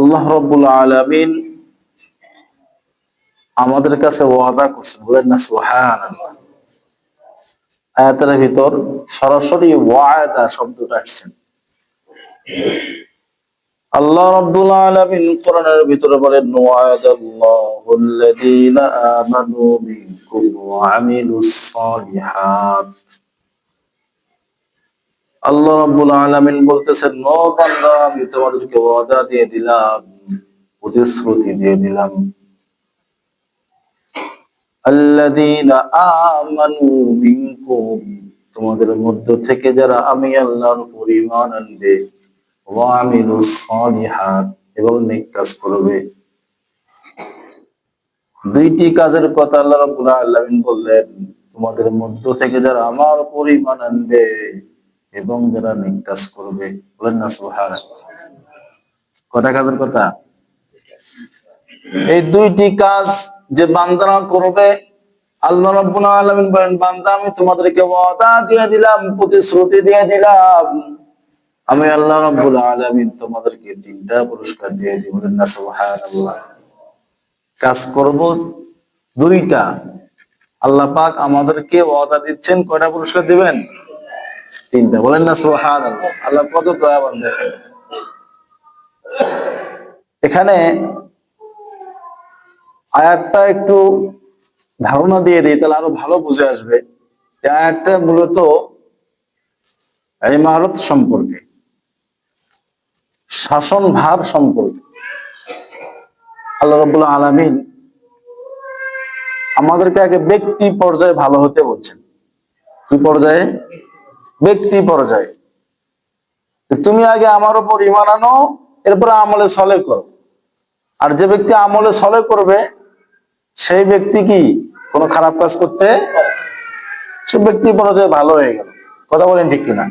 আল্লাহ রব্বুল আলামিন আমাদের কাছে ওয়াদা করছেন, বলেন না, সুবহানাল্লাহ। আয়াতের ভিতর সরাসরি ওয়াদা শব্দটা আসছেন আল্লাহ রাব্বুল আলামিন কোরআনের ভিতরে বলেন ওয়াদাল্লাহুল্লাযীনা আমানু আল্লাহ রাব্বুল আলামিন বলতেছেন নো বান্দা, আমি তোমাদেরকে ওয়াদা দিয়ে দিলাম, প্রতিশ্রুতি দিয়ে দিলাম। আল্লাযীনা আমানু মিনকুম, তোমাদের মধ্য থেকে যারা আমি আল্লাহর উপর ঈমান আনবে, ওয়া আমিলুস সালিহাত, এবং নেক কাজ করবে। দুইটি কাজের কথা আল্লাহ রাব্বুল আলামিন বললেন, তোমাদের মধ্য থেকে যারা আমার উপর ঈমান আনবে এবং যারা নেক কাজ করবে, বলেন না, সুবহানাল্লাহ। কটা কাজের কথা? এই দুইটি কাজ যে বান্দারা করবে, আল্লাহ রাব্বুল আলামিন বলেন, বান্দা, আমি তোমাদেরকে ওয়াদা দিয়ে দিলাম, প্রতিশ্রুতি দিয়ে দিলাম। আমি আল্লাহ রাব্বুল আলামিন তোমাদেরকে তিনটা পুরস্কার দিয়ে দিব না, সুবহানাল্লাহ। কাজ করব দুইটা। আল্লাহ পাক আমাদেরকে ওয়াদা দিচ্ছেন, কয়টা পুরস্কার দিবেন? তিনটা। বলেন না, সুবহানাল্লাহ। আল্লাহ কত দয়াবান দেখেন। এখানে আয়াতটা একটু ধারণা দিয়ে দিই, তাহলে আরও ভালো বুঝে আসবে। আয়াতটা মূলত ইমারত সম্পর্কে, শাসন ভার সম্পর্কে। আল্লাহ রবুল্লা আলমিন আমাদেরকে আগে ব্যক্তি পর্যায়ে ভালো হতে বলছেন। কি পর্যায়ে? ব্যক্তি পর্যায়ে। তুমি আগে আমার উপর ইমান আনো, এরপরে আমলে সলে করো। আর যে ব্যক্তি আমলে সলে করবে, সেই ব্যক্তি কি? কোনো খারাপ কাজ করতে সে ব্যক্তি পর্যায়ে ভালো হয়ে গেল। কথা বলেন ঠিক কিনা?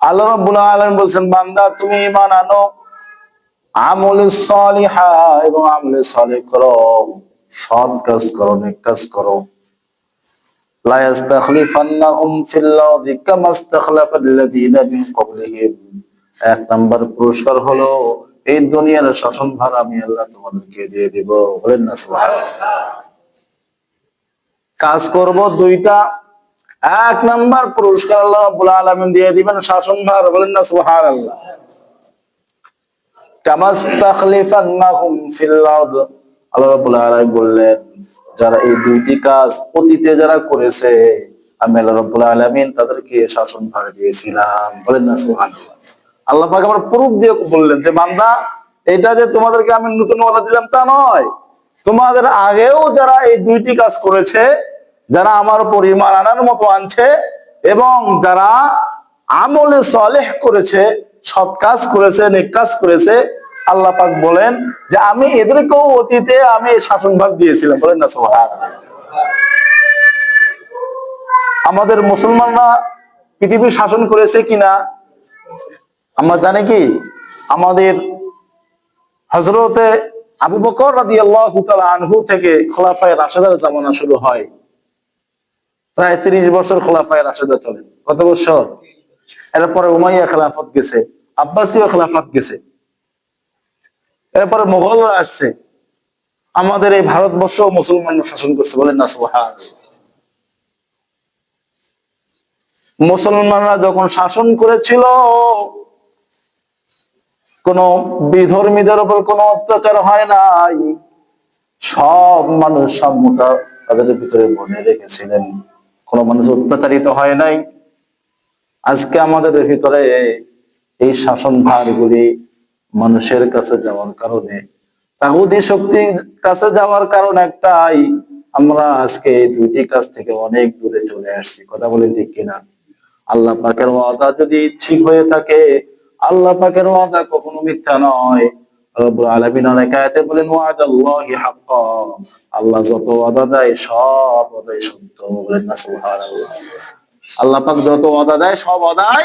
আল্লাহ রাব্বুল আলামিন বলছেন, বান্দা, তুমি ইমান আনো, আমলে সলিহা এবং আমলে সলে করো। সৎ কাজ করো, নেক কাজ করো। লা ইস্তাখলিফান্নাহুম ফিল আরদি কামা ইস্তাখলাফাল্লাযীনা মিন ক্বাবলিহিম। এক নাম্বার পুরস্কার হলো, এই দুনিয়ার আমি আল্লাহ তোমাদেরকে দিয়ে দিব। বলেন না কাজ করব দুইটা। এক নাম্বার পুরস্কার আল্লাহ রাব্বুল আলামিন দিয়ে দিবেন শাসন ভার বলেন না, সুবহানাল্লাহ। কামাস্তাখলিফান্নাহুম ফিল আরদ আল্লাহ বললেন, যারা এই দুইটি কাজ অতীতে যারা করেছে, আমি আল্লাহ আলামিন তাদেরকে শাসন ভার দিয়েছিলাম। বলেন না, সুবহানাল্লাহ। আল্লাহ আবার প্রুফ দিয়ে বললেন যে এটা যে তোমাদেরকে আমি নতুন ওয়াদা দিলাম তা নয়। তোমাদের আগেও যারা এই দুইটি কাজ করেছে, যারা আমার উপর ঈমান আনার মতো আনছে এবং যারা আমলে সলেহ করেছে, সৎ কাজ করেছে, নেক কাজ করেছে আল্লাহ পাক বলেন যে আমি এদেরকেও অতীতে আমি শাসনভাগ দিয়েছিলাম। বলেন না সোহান আমাদের মুসলমানরা পৃথিবী শাসন করেছে কিনা, আমরা জানি কি? আমাদের হজরতে আবু বকর রাদি আল্লাহ আনহু থেকে খোলাফায় রাশেদার জামানা শুরু হয়। প্রায় তিরিশ বছর খোলাফায় রাশেদা চলে। কত বছর? এরপরে উমাইয়া খেলাফত গেছে, আব্বাসীয় খেলাফত গেছে। এরপরে মোগলরা আসছে। আমাদের এই ভারতবর্ষ মুসলমানরা শাসন করছে বলেন না মুসলমানরা যখন শাসন করেছিল, কোন বিধর্মীদের উপর কোনো অত্যাচার হয় নাই। সব মানুষ সম্মতা তাদের ভিতরে মনে রেখেছিলেন। কোন মানুষ অত্যাচারিত হয় নাই। আজকে আমাদের ভিতরে এই শাসন ভারগুলি মানুষের কাছে যাওয়ার কারণে। তাহুদি শক্তির কাছে যাওয়ার কারণ একটাই, আমরা আজকে এই দুইটি কাজ থেকে অনেক দূরে চলে আসছি। কথা বলেন ঠিক কিনা? আল্লাহ পাকের ওয়াদা যদি ঠিক হয়ে থাকে, আল্লাহ পাকের ওয়াদা কখনো মিথ্যা নয়। রব্বুল আলামিন অনেক আয়াতে বলেন, ওয়াদাল্লাহি হাক্কা। আল্লাহ যত ওয়াদা দেয়, সব ওয়াদাই সত্য বলেন না, সুবহানাল্লাহ। আল্লাহ পাক যত ওয়াদা দেয়, সব ওয়াদাই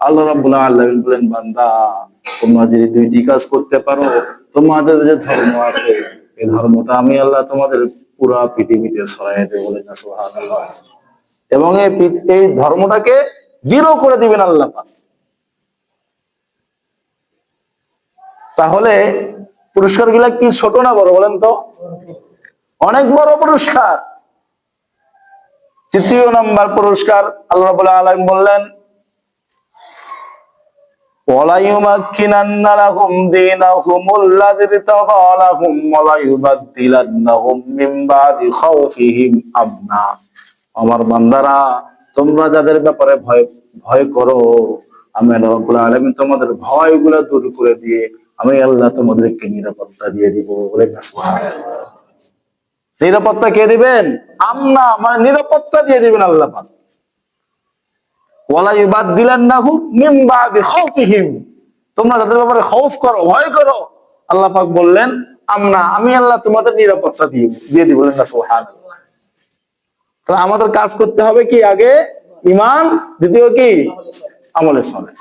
আল্লাহ রাব্বুল আলামিন বলেন, বান্দা, তোমরা যদি দুইটি কাজ করতে পারো, তোমাদের যে ধর্ম আছে, এই ধর্মটা আমি আল্লাহ তোমাদের পুরা পৃথিবীতে ছড়াই না এবং এই ধর্মটাকে দৃঢ় করে দিবেন আল্লাহ তাহলে পুরস্কারগুলা কি ছোট না বড় বলেন তো? অনেক বড় পুরস্কার। তৃতীয় নাম্বার পুরস্কার আল্লাহ রাব্বুল আলামিন বললেন ولا يمكنن لهم دينهم الذي ارتضى لهم ولا يبدلنهم من بعد خوفهم امنا আমার বান্দারা তোমরা যাদের ব্যাপারে ভয় ভয় করো আমি আল্লাহ রাব্বুল আলামিন তোমাদের ভয়গুলো দূর করে দিয়ে আমি আল্লাহ তোমাদেরকে নিরাপত্তা দিয়ে দিব বলে সুবহানাল্লাহ নিরাপত্তা কে দিবেন আমনা মানে নিরাপত্তা দিয়ে দিবেন আল্লাহ পাক মিন বাদি খাউফিহিম। তোমরা যাদের ব্যাপারে করো, ভয় করো। আল্লাহ পাক বললেন আমি আল্লাহ তোমাদের নিরাপত্তা দিয়ে দিব না আমাদের কাজ করতে হবে কি আগে? ইমান দ্বিতীয় কি? আমলে চলে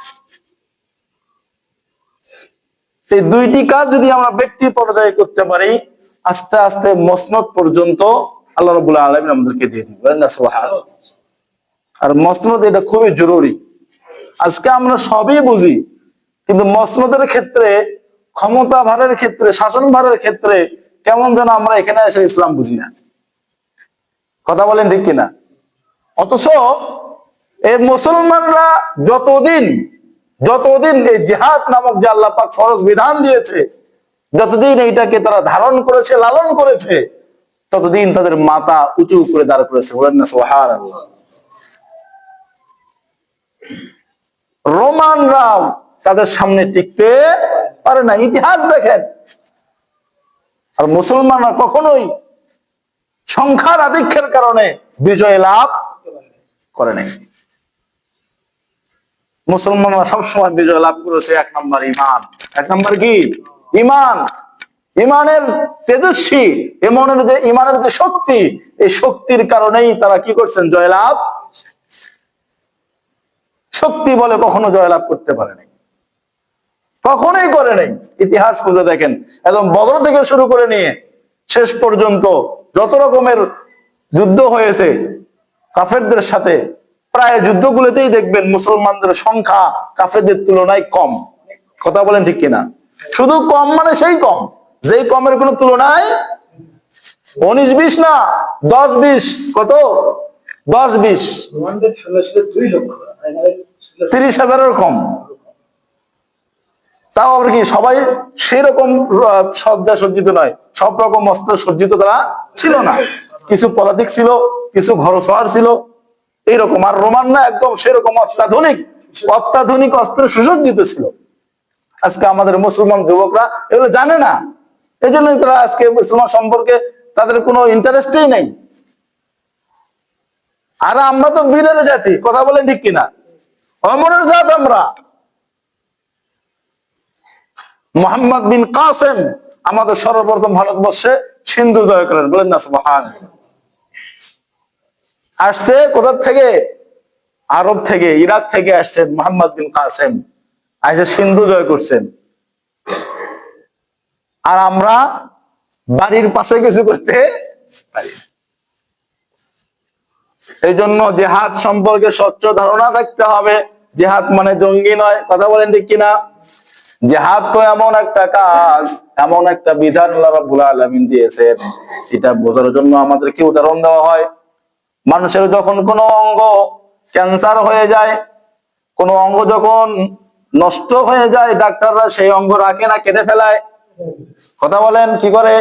সেই দুইটি কাজ যদি আমরা ব্যক্তি পর্যায়ে করতে পারি, আস্তে আস্তে মসনদ পর্যন্ত আল্লাহ রবুল্লাহ আলমিন আমাদেরকে দিয়ে দিবেন। না, সুবহানাল্লাহ। আর মসনদ এটা খুবই জরুরি। আজকে আমরা সবই বুঝি, কিন্তু মসনদের ক্ষেত্রে, ক্ষমতা ভারের ক্ষেত্রে, শাসন ভারের ক্ষেত্রে কেমন যেন আমরা এখানে এসে ইসলাম বুঝি না। কথা বলেন ঠিক কিনা? অথচ এই মুসলমানরা যতদিন যতদিন এই জেহাদ নামক যে আল্লাহ পাক ফরজ বিধান দিয়েছে, যতদিন এইটাকে তারা ধারণ করেছে, লালন করেছে, ততদিন তাদের মাথা উঁচু করে দাঁড় করেছে। বলেন না সোহার রোমানরাও তাদের সামনে টিকতে পারে না। ইতিহাস দেখেন। আর মুসলমানরা কখনোই সংখ্যার আধিক্যের কারণে বিজয় লাভ করে নাই। মুসলমানরা সবসময় বিজয় লাভ করেছে এক নম্বর ইমান এক নম্বর কি? ইমান ইমানের তেজস্বী ইমানের যে ইমানের যে শক্তি, এই শক্তির কারণেই তারা কি করছেন? জয়লাভ শক্তি বলে কখনো জয়লাভ করতে পারে নাই। কখনোই করে নাই। ইতিহাস খুঁজে দেখেন, একদম বদর থেকে শুরু করে নিয়ে শেষ পর্যন্ত যত রকমের যুদ্ধ হয়েছে, কাফেরদের সাথে, প্রায় যুদ্ধগুলোতেই দেখবেন মুসলমানদের সংখ্যা কাফেরদের তুলনায় কম। কথা বলেন ঠিক কিনা? শুধু কম মানে সেই কম, যেই কমের কোনো তুলনায় উনিশ বিশ না, দশ বিশ, কত? দশ বিশ। লক্ষ। তিরিশ হাজারের কম। তাও আবার কি সবাই সেরকম সজ্জা সজ্জিত নয়। সব রকম অস্ত্র সজ্জিত তারা ছিল না। কিছু পদাতিক ছিল, কিছু ঘরসোয়ার ছিল। এইরকম। আর রোমান না একদম সেরকম অত্যাধুনিক অত্যাধুনিক অস্ত্রে সুসজ্জিত ছিল। আজকে আমাদের মুসলমান যুবকরা এগুলো জানে না। এই জন্যই তারা আজকে মুসলমান সম্পর্কে তাদের কোনো ইন্টারেস্টই নেই। আর আমরা তো বীরের জাতি, কথা বলেন ঠিক কিনা? অমরের জাত আমরা। মোহাম্মদ বিন কাসেম আমাদের সর্বপ্রথম ভারতবর্ষে সিন্ধু জয় করেন। বলেন না, সুবহান। আসছে কোথা থেকে? আরব থেকে, ইরাক থেকে আসছেন মোহাম্মদ বিন কাসেম। আসে সিন্ধু জয় করছেন। আর আমরা বাড়ির পাশে কিছু করতে এই জন্য জেহাদ সম্পর্কে স্বচ্ছ ধারণা থাকতে হবে। জেহাদ মানে জঙ্গি নয়, কথা বলেন ঠিক কিনা? জেহাদ তো এমন একটা কাজ, এমন একটা বিধান দিয়েছেন। এটা বোঝার জন্য আমাদেরকে উদাহরণ দেওয়া হয়। মানুষের যখন কোনো অঙ্গ ক্যান্সার হয়ে যায়, কোনো অঙ্গ যখন নষ্ট হয়ে যায়, ডাক্তাররা সেই অঙ্গ রাখে না, কেটে ফেলায়। কথা বলেন কি করে?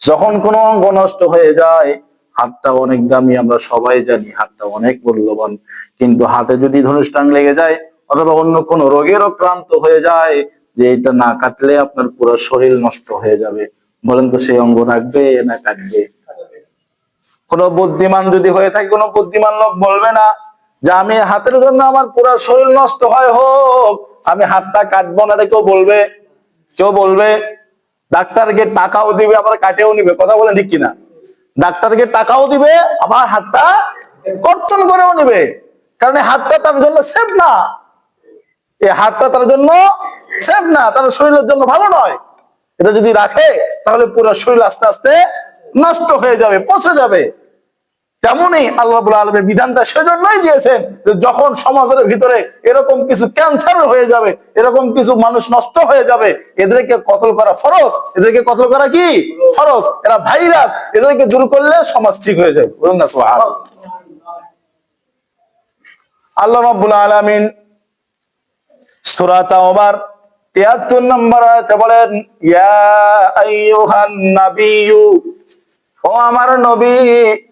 যখন কোনো অঙ্গ নষ্ট হয়ে যায় হাতটা অনেক দামি, আমরা সবাই জানি হাতটা অনেক মূল্যবান। কিন্তু হাতে যদি ধনুষ্ঠান লেগে যায়, অথবা অন্য কোনো রোগেরও ক্রান্ত হয়ে যায়, যে এটা না কাটলে আপনার পুরো শরীর নষ্ট হয়ে যাবে। বলেন তো সেই অঙ্গ রাখবে না কাটবে? কোনো বুদ্ধিমান যদি হয়ে থাকে, কোনো বুদ্ধিমান লোক বলবে না, যে আমি হাতের জন্য আমার পুরো শরীর নষ্ট হয় হোক, আমি হাতটা কাটবো না কেউ বলবে? কেউ বলবে? ডাক্তারকে টাকাও দিবে, আবার কাটেও নিবে। কথা বলে ঠিক কিনা? ডাক্তারকে টাকাও দিবে, আবার হাতটা কর্তন করেও নিবে। কারণ এই হাতটা তার জন্য সেফ না। এই হাতটা তার জন্য সেফ না, তার শরীরের জন্য ভালো নয়। এটা যদি রাখে, তাহলে পুরো শরীর আস্তে আস্তে নষ্ট হয়ে যাবে, পচে যাবে। তেমনই আল্লাহ আলমের বিধানটা সেজন্যই দিয়েছেন যখন সমাজের ভিতরে এরকম কিছু ক্যান্সার হয়ে যাবে, এরকম কিছু মানুষ নষ্ট হয়ে যাবে, এদেরকে কতল করা ফরজ? এদেরকে কতল করা কি? ফরজ। এরা ভাইরাস এদেরকে দূর করলে সমাজ ঠিক হয়ে যাবে। বলুন না। আল্লাহ রাব্বুল আলামিন সূরা তাওবার 73 নম্বর আয়াতে বলেন, ইয়া আইয়ুহান নাবিয়্যু, ও আমার নবী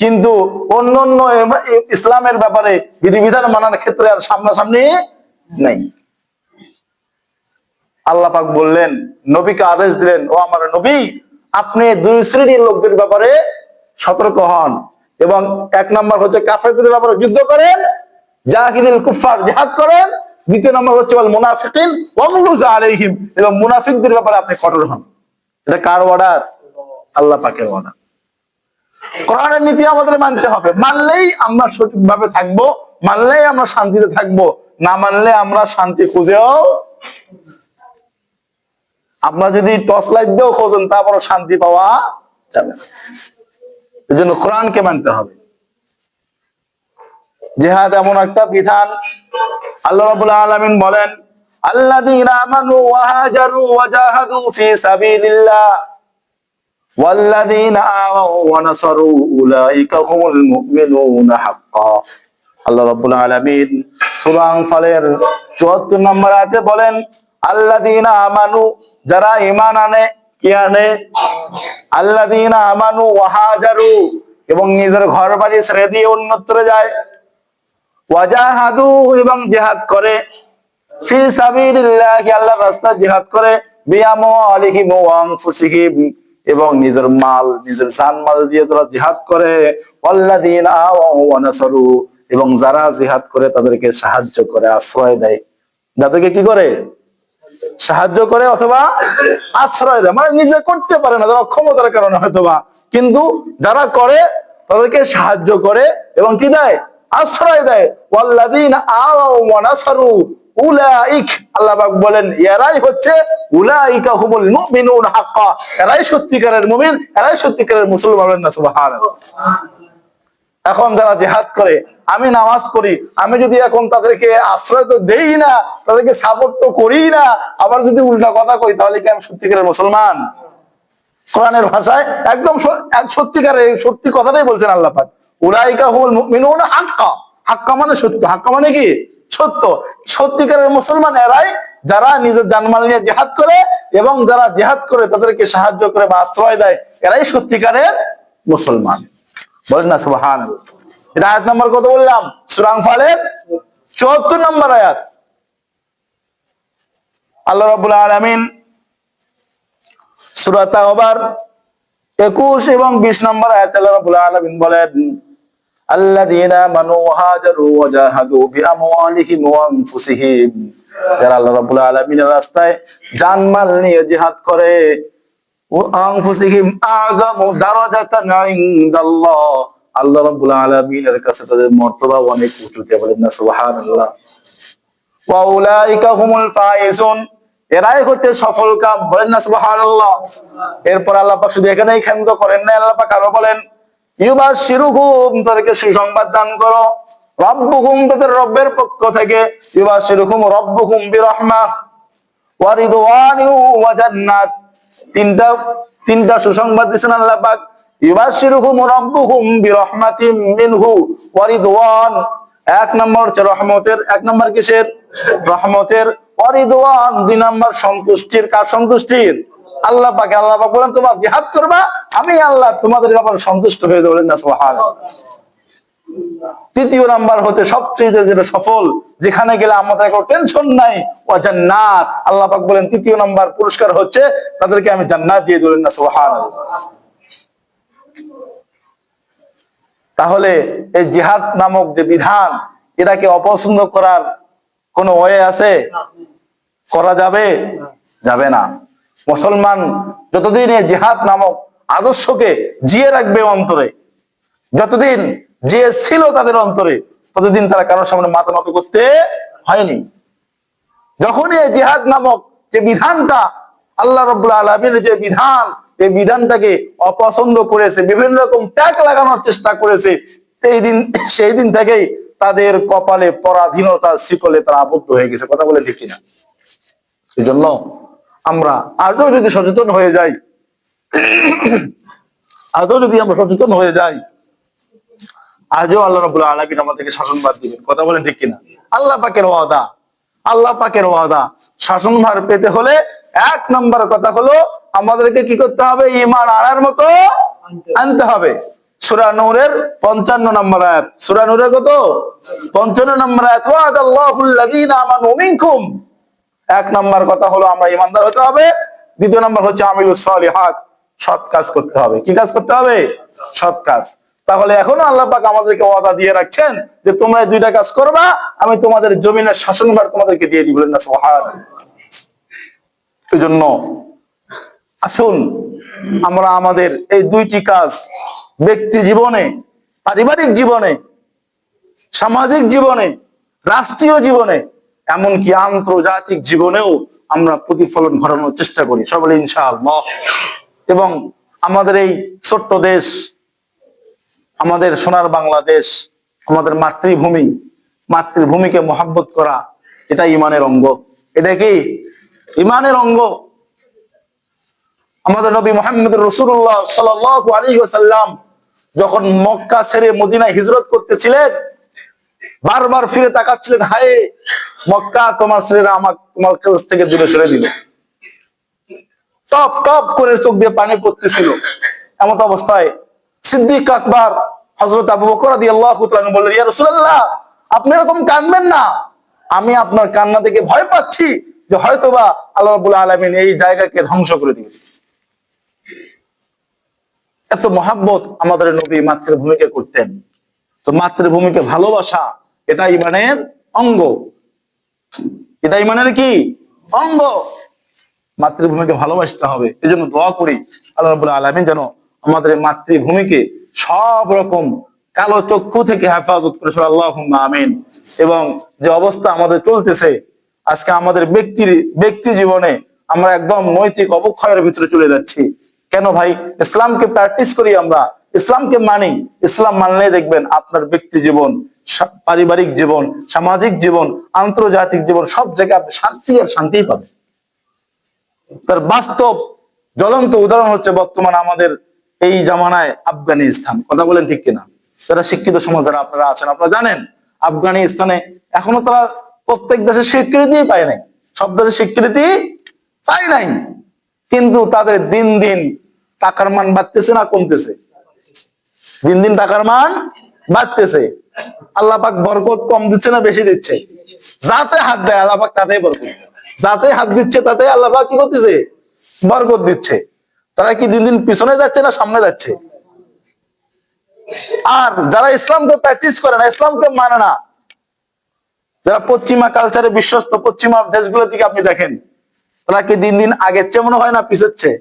কিন্তু অন্য অন্য ইসলামের ব্যাপারে বিধিবিধান মানার ক্ষেত্রে আর সামনাসামনি নেই। আল্লাহ পাক বললেন, নবীকে আদেশ দিলেন, ও আমার নবী, আপনি দুই শ্রেণির লোকদের ব্যাপারে সতর্ক হন এবং এক নম্বর হচ্ছে কাফেরদের ব্যাপারে যুদ্ধ করেন, জাহিদিল কুফার জিহাদ করেন, দ্বিতীয় নম্বর হচ্ছে মুনাফিকিন এবং মুনাফিকদের ব্যাপারে আপনি কঠোর হন। এটা কার অর্ডার আল্লাহ পাকের অর্ডার কোরআনের নীতি আমাদের মানতে হবে। মানলেই আমরা সঠিকভাবে থাকব, মানলেই আমরা শান্তিতে থাকব, না মানলে আমরা শান্তি খুঁজেও আপনারা যদি টর্চ লাইট দিয়েও খোঁজেন, তারপরও শান্তি পাওয়া যাবে এই জন্য কোরআনকে মানতে হবে। জেহাদ এমন একটা বিধান। আল্লাহ রাব্বুল আলামিন বলেন, আল্লাযীনা আমানু ওয়া হাজারু ওয়া জাহাদু ফি সাবিলিল্লাহ। আওয়াউ ওয়া নাসারু উলাইকা হুমুল মুমিনুনা হাক্কা। আল্লাহ রাব্বুল আলামিন সূরা আনফালের 74 নম্বর আয়াতে বলেন, আল্লাযীনা আমানু, যারা ঈমান আনে, কি আনে? আল্লাযীনা আমানু ওয়া হাজারু, এবং নিজের ঘর বাড়ি ছেড়ে দিয়ে অন্যত্র যায়। ওয়াজাহাদু, এবং জিহাদ করে। ফি সাবিলিল্লাহি, আল্লাহর রাস্তায় জিহাদ করে। বিআমওয়ালিহিম ওয়া আনফুসিহিম। এবং নিজের মাল, নিজের জানমাল দিয়ে যারা জিহাদ করে এবং যারা জিহাদ করে তাদেরকে সাহায্য করে, আশ্রয় দেয়। তাদেরকে কি করে? সাহায্য করে অথবা আশ্রয় দেয়। মানে নিজে করতে পারে না, তারা অক্ষমতার কারণে হয়তোবা। কিন্তু যারা করে, তাদেরকে সাহায্য করে এবং কি দেয়? আশ্রয় দেয়। উলাইক। বলেন, এরাই হচ্ছে উলাইকা হুমুল মুমিনুন হাক্কা। এরাই সত্যিকারের মুমিন, এরাই সত্যিকারের মুসলমান না, সুবহানাল্লাহ। এখন যারা করে, আমি নামাজ পড়ি, আমি যদি এখন তাদেরকে আশ্রয় তো দেই না, তাদেরকে সাপোর্ট তো করি না, আবার যদি উল্টা কথা কই, তাহলে কি আমি সত্যিকারের মুসলমান? কোরআনের ভাষায় একদম এক সত্যিকারের সত্যি কথাটাই বলছেন আল্লাহ পাক। উলাইকা হুল মুমিনুনা হাক্কা। হাক্কা মানে সত্য, হাক্কা মানে কি? সত্য। সত্যিকারের মুসলমান এরাই যারা নিজের জানমাল নিয়ে জেহাদ করে এবং যারা জেহাদ করে তাদেরকে সাহায্য করে বা আশ্রয় দেয়, এরাই সত্যিকারের মুসলমান। বলেন না সুবাহান এটা আয়াত নাম্বার কত বললাম? সুরাং ফালের চুয়াত্তর নম্বর আয়াত। আল্লাহ রাবুল আলমিন সূরা তাওবার 21 এবং 20 নম্বর আয়াত আল্লাহ রাব্বুল আলামিন বলেন ওয়া হাজারু ওয়া জাহাদু বিআমওয়ালিহিম ওয়া যারা আল্লাহ রাব্বুল আলামিনের রাস্তায় জানমাল নিয়ে জিহাদ করে আল্লাহ রাব্বুল আলামিনের কাছে তাদের অনেক উঁচুতে বলেন না, সুবহানাল্লাহ। ওয়া উলাইকা হুমুল এরাই হচ্ছে সফল কাম, বলেন না, সুবহানাল্লাহ। এরপর আল্লাহ পাক শুধু এখানেই ক্ষান্ত করেন না আল্লাহ পাক আরও বলেন ইউবাশিরুহুম তাদেরকে সুসংবাদ দান করো। রব্বুহুম তাদের রব্বের পক্ষ থেকে। ইউবাশিরুহুম রব্বুহুম বিরহমা। ওয়া রিদওয়ানিহু ওয়া জান্নাত। তিনটা তিনটা সুসংবাদ দিয়েছেন আল্লাহ পাক। ইউবাশিরুহুম রব্বুহুম বিরহমাতিম মিনহু ওয়া রিদওয়ান। এক নম্বর হচ্ছে রহমতের, এক নম্বর কিসের? রহমতের। ওয়া রিদওয়ান, দুই নম্বর সন্তুষ্টির। কার সন্তুষ্টির? আল্লাহ পাকে, আল্লাহ পাক বলেন, তোমরা জিহাদ করবা, আমি আল্লাহ তোমাদের ব্যাপারে সন্তুষ্ট হয়ে যাবেন না, সুবহানাল্লাহ। তৃতীয় নাম্বার হতে সবচেয়ে যেটা সফল, যেখানে গেলে আমাদের কোনো টেনশন নাই ও জান্নাত আল্লাহ পাক বলেন, তৃতীয় নাম্বার পুরস্কার হচ্ছে, তাদেরকে আমি জান্নাত দিয়ে দিলেন না, সুবহানাল্লাহ। তাহলে এই জিহাদ নামক যে বিধান, এটাকে অপছন্দ করার কোনো ওয়ে আছে? করা যাবে? যাবে না। মুসলমান যতদিন এই জিহাদ নামক আদর্শকে জিয়ে রাখবে অন্তরে, যতদিন যে ছিল তাদের অন্তরে, ততদিন তারা কারোর সামনে মাথা নত করতে হয়নি। যখনই এই জিহাদ নামক যে বিধানটা আল্লাহ রব্বুল্লাহ আলমীর যে বিধান, এই বিধানটাকে অপছন্দ করেছে, বিভিন্ন রকম ট্যাগ লাগানোর চেষ্টা করেছে, সেই দিন সেই দিন থেকেই তাদের কপালে পরাধীনতার শিকলে তারা আবদ্ধ হয়ে গেছে। কথা বলে ঠিক কিনা? এই জন্য আমরা আজও যদি সচেতন হয়ে যাই আজও যদি আমরা সচেতন হয়ে যাই আজও আল্লাহ রবুল্লাহ আলমিন আমাদেরকে শাসনভার দিবেন। কথা বলেন ঠিক কিনা? আল্লাহ পাকের ওয়াদা আল্লাহ পাকের ওয়াদা। শাসনভার পেতে হলে এক নম্বর কথা হলো আমাদেরকে কি করতে হবে? ইমান আনার মতো আনতে হবে। সুরা নূরের পঞ্চান্ন নম্বর আয়াত। সুরা নূরের কত? পঞ্চান্ন নম্বর আয়াত। ওয়াদাল্লাহুল্লাযীনা আমানু মিনকুম। এক নম্বর কথা হলো আমরা ইমানদার হতে হবে। দ্বিতীয় নম্বর হচ্ছে আমিলুস সালিহাত, সৎ কাজ করতে হবে। কি কাজ করতে হবে? সৎ কাজ। তাহলে এখনও আল্লাহ পাক আমাদেরকে ওয়াদা দিয়ে রাখছেন যে তোমরা এই দুইটা কাজ করবা, আমি তোমাদের জমিনের শাসনভার তোমাদেরকে দিয়ে দিব না, সুবহানাল্লাহ। এই জন্য আসুন, আমরা আমাদের এই দুইটি কাজ ব্যক্তি জীবনে, পারিবারিক জীবনে, সামাজিক জীবনে, রাষ্ট্রীয় জীবনে এমনকি আন্তর্জাতিক জীবনেও আমরা প্রতিফলন ঘটানোর চেষ্টা করি। সকলে ইনশাআল্লাহ। এবং আমাদের এই ছোট্ট দেশ, আমাদের সোনার বাংলাদেশ, আমাদের মাতৃভূমি, মাতৃভূমিকে মহাব্বত করা, এটা ইমানের অঙ্গ। এটা কি? ইমানের অঙ্গ। আমাদের নবী মোহাম্মদ রসুল্লাহ ওয়াসাল্লাম যখন মক্কা ছেড়ে মদিনায় হিজরত করতেছিলেন বারবার ফিরে তাকাচ্ছিলেন, হায়, মক্কা তোমার ছেলেরা আমার তোমার কাছ থেকে দূরে সরে দিল। টপ টপ করে চোখ দিয়ে পানি পড়তেছিল। এমত অবস্থায় সিদ্দিক আকবর হজরত আবু বকর রাদিয়াল্লাহু তাআলা বললেন, ইয়া রাসূলুল্লাহ, আপনি এরকম কাঁদবেন না। আমি আপনার কান্না দেখে ভয় পাচ্ছি যে হয়তোবা আল্লাহ রাব্বুল আলামিন এই জায়গাকে ধ্বংস করে দিবে এত মহাব্বত আমাদের নবী মাতৃভূমিকে করতেন। তো মাতৃভূমিকে ভালোবাসা এটা ইমানের অঙ্গ। এটা ইমানের কি? অঙ্গ। মাতৃভূমিকে ভালোবাসতে হবে। এই জন্য দোয়া করি আল্লাহ রাবুল আলমিন যেন আমাদের মাতৃভূমিকে সব রকম কালো চক্ষু থেকে হেফাজত করে আল্লাহ আমিন। এবং যে অবস্থা আমাদের চলতেছে, আজকে আমাদের ব্যক্তির ব্যক্তি জীবনে আমরা একদম নৈতিক অবক্ষয়ের ভিতরে চলে যাচ্ছি। কেন ভাই? ইসলামকে প্র্যাকটিস করি আমরা। ইসলামকে মানি। ইসলাম মানলে দেখবেন আপনার ব্যক্তি জীবন পারিবারিক জীবন, সামাজিক জীবন, আন্তর্জাতিক জীবন, সব জায়গায় আপনি শান্তি আর শান্তিই পাবেন। তার বাস্তব জ্বলন্ত উদাহরণ হচ্ছে বর্তমান আমাদের এই জামানায় আফগানিস্তান। কথা বলেন ঠিক কিনা? যারা শিক্ষিত সমাজ, যারা আপনারা আছেন, আপনারা জানেন, আফগানিস্তানে এখনও তারা প্রত্যেক দেশে স্বীকৃতি পায় নাই। সব দেশে স্বীকৃতি পায় নাই। কিন্তু তাদের দিন দিন টাকার মান বাড়তেছে না কমতেছে? দিন দিন টাকার মান বাড়তেছে। আল্লাহ পাক বরকত কম দিচ্ছে না বেশি দিচ্ছে? যাতে হাত দেয়, আল্লাহ পাক তাতেই বরকত যাতে হাত দিচ্ছে, তাতে আল্লাহ পাক কি করতেছে? বরকত দিচ্ছে। তারা কি দিন দিন পিছনে যাচ্ছে না সামনে যাচ্ছে? আর যারা ইসলামকে প্র্যাকটিস করে না, ইসলামকে মানে না, যারা পশ্চিমা কালচারে বিশ্বস্ত, পশ্চিমা দেশগুলোর দিকে আপনি দেখেন, তারা কি দিন দিন আগের চেয়ে মনে হয় না পিছের চেয়ে?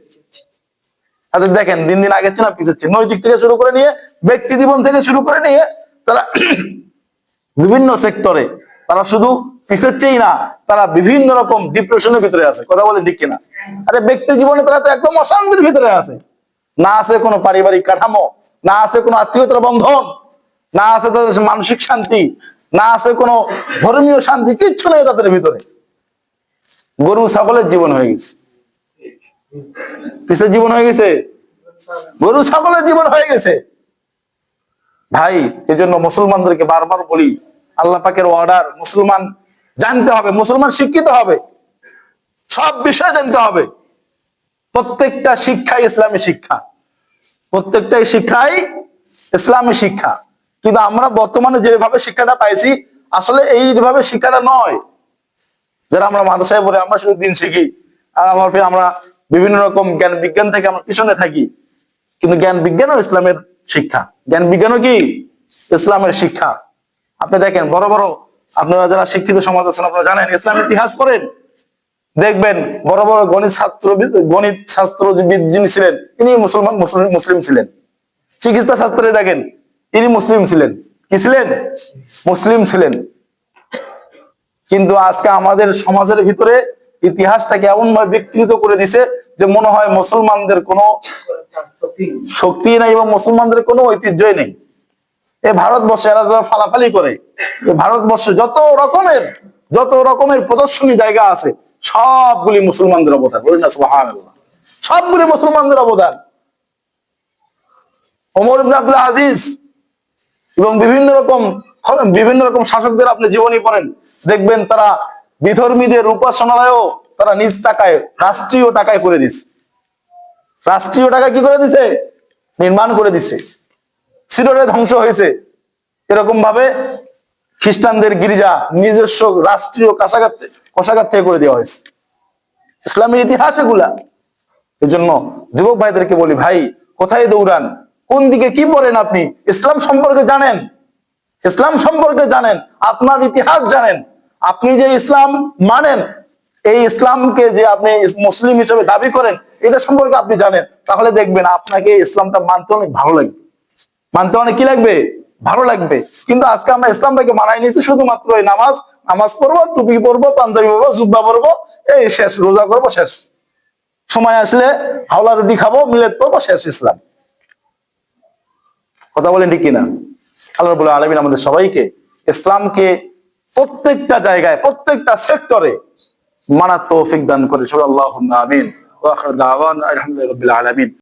আচ্ছা দেখেন, দিন দিন আগের না পিছের চেয়ে। নৈতিক থেকে শুরু করে নিয়ে, ব্যক্তি জীবন থেকে শুরু করে নিয়ে তারা বিভিন্ন সেক্টরে, তারা শুধু পিছের চেয়েই না, তারা বিভিন্ন রকম ডিপ্রেশনের ভিতরে আছে। কথা বলে ঠিক কিনা? আরে ব্যক্তি জীবনে তারা তো একদম অশান্তির ভিতরে আছে। না আছে কোনো পারিবারিক কাঠামো, না আছে কোনো আত্মীয়তার বন্ধন, না আছে তাদের মানসিক শান্তি, না আছে কোনো ধর্মীয় শান্তি, কিচ্ছু নেই তাদের ভিতরে। গরু, ছাগলের জীবন হয়ে গেছে। কিসের জীবন হয়ে গেছে? গরু, ছাগলের জীবন হয়ে গেছে। ভাই এই জন্য মুসলমানদেরকে বারবার বলি, আল্লাহ পাকের অর্ডার মুসলমান জানতে হবে, মুসলমান শিক্ষিত হবে। সব বিষয় জানতে হবে। প্রত্যেকটা শিক্ষাই ইসলামী শিক্ষা। প্রত্যেকটাই শিক্ষাই ইসলামী শিক্ষা। কিন্তু আমরা বর্তমানে যেভাবে শিক্ষাটা পাইছি, আসলে এইভাবে শিক্ষাটা নয়। যারা আমরা মাদ্রাসায় পড়ে, আমরা শুধু দিন শিখি। আর আমার আমরা বিভিন্ন রকম জ্ঞান বিজ্ঞান থেকে আমরা পিছনে থাকি। কিন্তু জ্ঞান বিজ্ঞানও ইসলামের শিক্ষা। জ্ঞান বিজ্ঞানও কি? ইসলামের শিক্ষা। আপনি দেখেন, বড় বড় আপনারা যারা শিক্ষিত সমাজ আছেন, আপনারা জানেন, ইসলামের ইতিহাস পড়েন, দেখবেন বড় বড় গণিত ছাত্র, গণিত শাস্ত্রবিদ যিনি ছিলেন ইনি মুসলমান, মুসলিম মুসলিম ছিলেন। চিকিৎসা শাস্ত্রে দেখেন ইনি মুসলিম ছিলেন। কি ছিলেন? মুসলিম ছিলেন। কিন্তু আজকে আমাদের সমাজের ভিতরে ইতিহাসটাকে এমন ভাবে বিকৃত করে দিছে যে মনে হয় মুসলমানদের কোনো শক্তি নেই এবং মুসলমানদের কোনো ঐতিহ্যই নেই। এই ভারতবর্ষে এরা যারা ফালাফালি করে ভারতবর্ষে যত রকমের যত রকমের প্রদর্শনী জায়গা আছে, সবগুলি মুসলমানদের অবদান। বলুন না সবগুলি মুসলমানদের অবদান। ওমর ইবনে আজিজ এবং বিভিন্ন রকম বিভিন্ন রকম শাসকদের আপনি জীবনী পড়েন, দেখবেন তারা বিধর্মীদের উপাসনালয়ও তারা নিজ টাকায়, রাষ্ট্রীয় টাকায় করে দিছে। রাষ্ট্রীয় টাকা কি করে দিছে? নির্মাণ করে দিছে। সিডরে ধ্বংস হয়েছে। এরকম ভাবে খ্রিস্টানদের গির্জা নিজস্ব রাষ্ট্রীয় কাছাগার কোষাগার থেকে করে দেওয়া হয়েছে। ইসলামের ইতিহাস এগুলা। এই জন্য যুবক ভাইদেরকে বলি, ভাই, কোথায় দৌড়ান? কোন দিকে কি পড়েন আপনি? ইসলাম সম্পর্কে জানেন। ইসলাম সম্পর্কে জানেন। আপনার ইতিহাস জানেন। আপনি যে ইসলাম মানেন, এই ইসলামকে যে আপনি মুসলিম হিসেবে দাবি করেন, এটা সম্পর্কে আপনি জানেন। তাহলে দেখবেন আপনাকে ইসলামটা মানতে অনেক ভালো লাগবে। মানতে অনেক কি লাগবে? ভালো লাগবে। কিন্তু আজকে আমরা ইসলামটাকে মানাই নিয়েছি, শুধুমাত্র এই নামাজ নামাজ পড়ব, টুপি পরবো, পাঞ্জাবি পরবো, জুব্বা পরবো, এই শেষ, রোজা করব, শেষ। সময় আসলে হাওলা রুটি খাব মিলেট পড়ব, শেষ ইসলাম। কথা বলেন ঠিক কিনা? আল্লাহ আলমিন আমাদের সবাইকে ইসলামকে প্রত্যেকটা জায়গায় প্রত্যেকটা সেক্টরে মানা তৌফিক দান করে সবাই আল্লাহ আমিন। আলহামদুলিল্লাহি আলামিন।